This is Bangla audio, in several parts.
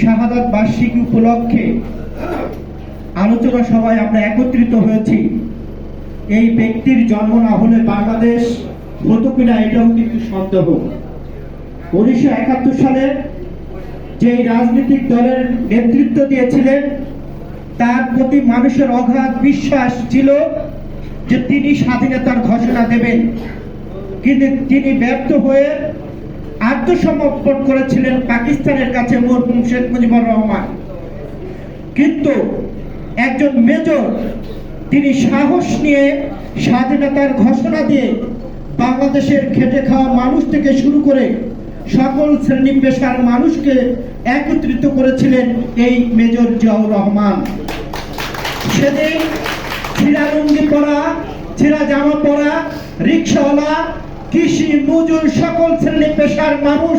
শাহাদাত বার্ষিকী উপলক্ষে আলোচনা সভায় আমরা একত্রিত হয়েছি। এই ব্যক্তির জন্ম না হলে বাংলাদেশ হতো কিনা এটাও কিন্তু সন্দেহ। উনিশশো একাত্তর সালে যে রাজনৈতিক দলের নেতৃত্ব দিয়েছিলেন, তার প্রতি মানুষের অগাধ বিশ্বাস ছিল যে তিনি স্বাধীনতার ঘোষণা দেবেন। কিন্তু তিনি ব্যর্থ হয়ে আত্মসমর্পণ করেছিলেন পাকিস্তানের কাছে মরহুম শেখ মুজিবুর রহমান। কিন্তু একজন মেজর, তিনি সাহস নিয়ে স্বাধীনতার ঘোষণা দিয়ে বাংলাদেশের খেটে খাওয়া মানুষ থেকে শুরু করে সকল শ্রেণি পেশার মানুষকে একত্রিত করেছিলেন এই মেজর জিয়াউর রহমান। সেদিন ছিঁড়া লুঙ্গি পরা, ছিঁড়া জামা পরা, রিক্সাওয়ালা কৃষি মজুর সকল শ্রেণি পেশার মানুষ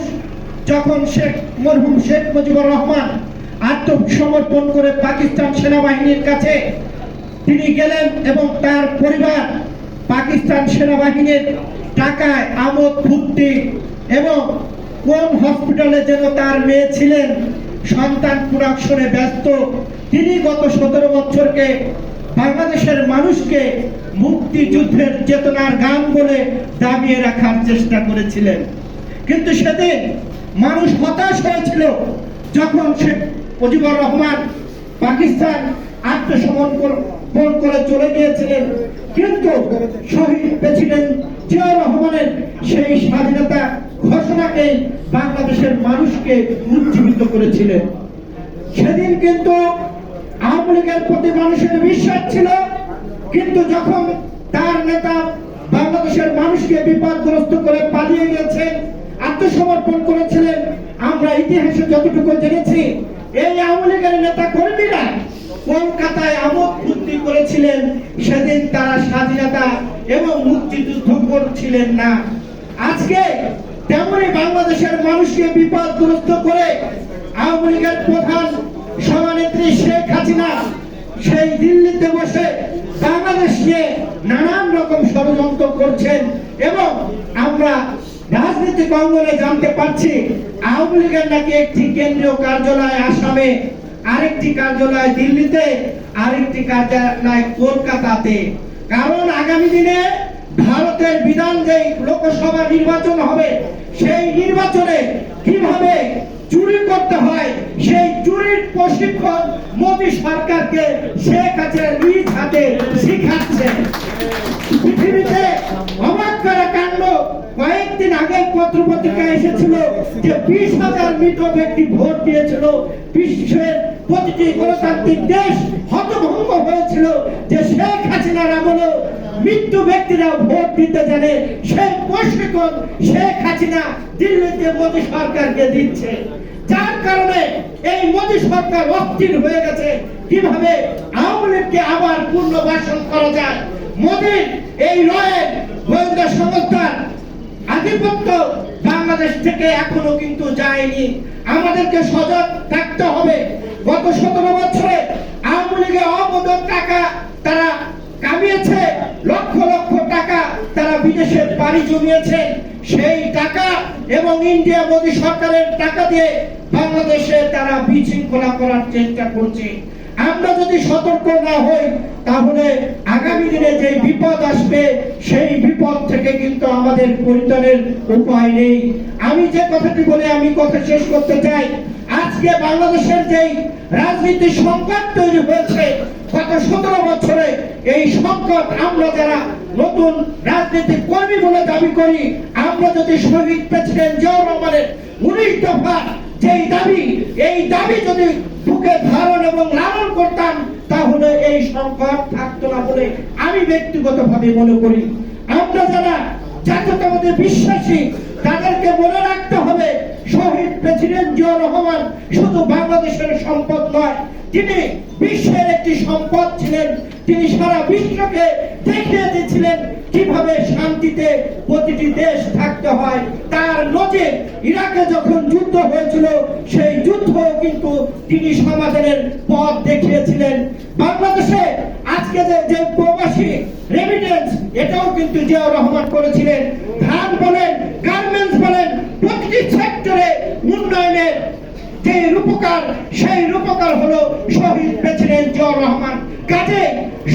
যখন শেখ মরহুম শেখ মুজিবুর রহমান আত্মসমর্পণ করে পাকিস্তান সেনাবাহিনীর কাছে তিনি গেলেন এবং তার পরিবার পাকিস্তান সেনাবাহিনীর টাকায় আমোদ, ফুর্তি এবং কোন হসপিটালে যেন তার মেয়ে ছিলেন, সন্তান প্রোডাকশনে ব্যস্ত। তিনি গত সতেরো বছরকে বাংলাদেশের মানুষকে মুক্তিযুদ্ধের চেতনার গান বলে দাবিয়ে রাখার চেষ্টা করেছিলেন। কিন্তু সেদিন মানুষ হতাশ হয়েছিল যখন শেখ মুজিবুর রহমান পাকিস্তান আত্মসমর্পণ করে চলে গিয়েছিলেন। কিন্তু শহীদ প্রেসিডেন্ট জিয়া রহমানের সেই স্বাধীনতা ঘোষণাকে বাংলাদেশের মানুষকে উজ্জীবিত করেছিলেন। সেদিন কিন্তু আওয়ামী লীগের প্রতি মানুষের বিশ্বাস ছিল, কিন্তু যখন তার নেতা বাংলাদেশের মানুষকে বিপদগ্রস্ত করে পালিয়ে গেছে আত্মসমর্পণ করেছিলেন, আমরা ইতিহাসে যতটুকু জেনেছি, এই আওয়ামী লীগের নেতা কর্মীরা কলকাতায় আমোদ ফুর্তি করেছিলেন, সেদিন তারা স্বাধীনতা এবং মুক্তিযুদ্ধ করছিলেন না। আজকে তেমনি বাংলাদেশের মানুষকে বিপদগ্রস্ত করে আওয়ামী লীগের প্রধান সভানেত্রী শেখ হাসিনা সেই দিল্লিতে বসে বাংলাদেশ নিয়ে নানান রকম ষড়যন্ত্র করছেন এবং আমরা রাজনৈতিক অঙ্গনে জানতে পারছি আওয়ামী লীগের নাকি একটি কেন্দ্রীয় কার্যালয় আসামে, আরেকটি কার্যালয় দিল্লিতে, আরেকটি কার্যালয় কলকাতাতে। কারণ আগামী দিনে ভারতের বিধান যে লোকসভা নির্বাচন হবে, সেই নির্বাচনে কীভাবে চুরি করতে হয়, সেই চুরির প্রশিক্ষণ মোদী সরকারকে শেখ হাসিনা নিজ হাতে শিখাচ্ছে। পৃথিবীতে অবাক করা কাণ্ড কয়েকদিন আগে পত্র পত্রিকা এসেছিল যে বিশ হাজার মৃত ব্যক্তি ভোট দিয়েছিল। বিশ্বের প্রতিটি গণতান্ত্রিক দেশ হতভম্ব হয়েছিল যে শেখ হাসিনার আমলে মৃত্যু ব্যক্তিরা ভোট দিতে জানে, সেই প্রশিক্ষণ শেখ হাসিনা দিল্লিতে মোদী সরকারকে দিচ্ছে। যার কারণে এই মোদী সরকার অস্থির হয়ে গেছে। কীভাবে আওয়ামী লীগকে আবার পুনর্বাসন করা যায়? মোদীর এই লয়ের গোয়েন্দা সংস্থার আধিপত্য বাংলাদেশ থেকে এখনও কিন্তু যায়নি। আমাদেরকে সজাগ থাকতে হবে। গত সতেরো বছরে আওয়ামী লীগের অবৈধ টাকা তারা কামিয়েছে, লক্ষ লক্ষ টাকা তারা বিদেশে পাড়ি জমিয়েছে সেই টাকা এবং ইন্ডিয়া মোদী সরকারের টাকা দিয়ে বাংলাদেশে তারা বিশৃঙ্খলা করার চেষ্টা করছে। আমরা যদি সতর্ক না হই, তাহলে আগামী দিনে যে বিপদ আসবে, সেই বিপদ থেকে কিন্তু আমাদের পরিত্রাণের উপায় নেই। আমি যে কথাটি বলে আমি কথা শেষ করতে চাই, আজকে বাংলাদেশের যেই রাজনীতি সংকট তৈরি হয়েছে গত সতেরো বছরে এই সংকট আমরা যারা নতুন রাজনীতিক কর্মী বলে দাবি করি, আমরা যদি শহীদ প্রেসিডেন্ট জিয়াউর রহমানের উনিশ দফা যেই দাবি, এই দাবি যদি বুকে ধারণ এবং লালন করতাম, তাহলে এই সংকট থাকতো না বলে আমি ব্যক্তিগতভাবে মনে করি। আমরা যারা জাতীয়তাবাদে বিশ্বাসী, তাদেরকে মনে রাখতে হবে, শহীদ প্রেসিডেন্ট জিয়াউর রহমান শুধু বাংলাদেশের সম্পদ নয় তিনি বিশ্বের একটি সম্পদ ছিলেন, তিনি সারা বিশ্বকে দেখিয়ে দিয়েছিলেন কীভাবে শান্তিতে প্রতিটি দেশ থাকতে হয়। তার নজির ইরাকে যখন যুদ্ধ হয়েছিল, সেই যুদ্ধ কিন্তু তিনি সমাধানের পথ দেখিয়েছিলেন। বাংলাদেশে আজকে যে যে প্রবাসী রেমিটেন্স এটাও কিন্তু জিয়াউর রহমান করেছিলেন। ধান বলেন গার্মেন্টস বলেন, প্রতিটি সেক্টরে উন্নয়নের যে রূপকার, সেই রূপকার হলো শহীদ প্রেসিডেন্ট জিয়াউর রহমান। কাজে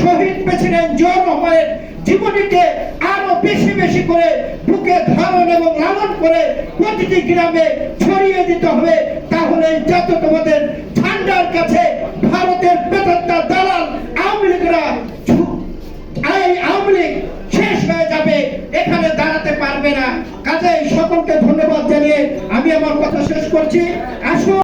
শহীদ প্রেসিডেন্ট জিয়াউর রহমানের জীবনীকে আরও বেশি বেশি করে বুকে ধারণ এবং লালন করে প্রতিটি গ্রামে ছড়িয়ে দিতে হবে, তাহলে যত তোমাদের ঠান্ডার কাছে ভারতের বেতনটা দালাল আওয়ামী লীগরা আওয়ামী লীগ শেষ হয়ে যাবে, এখানে দাঁড়াতে পারবে না। সকলকে ধন্যবাদ জানিয়ে আমি আমার কথা শেষ করছি। আসুন।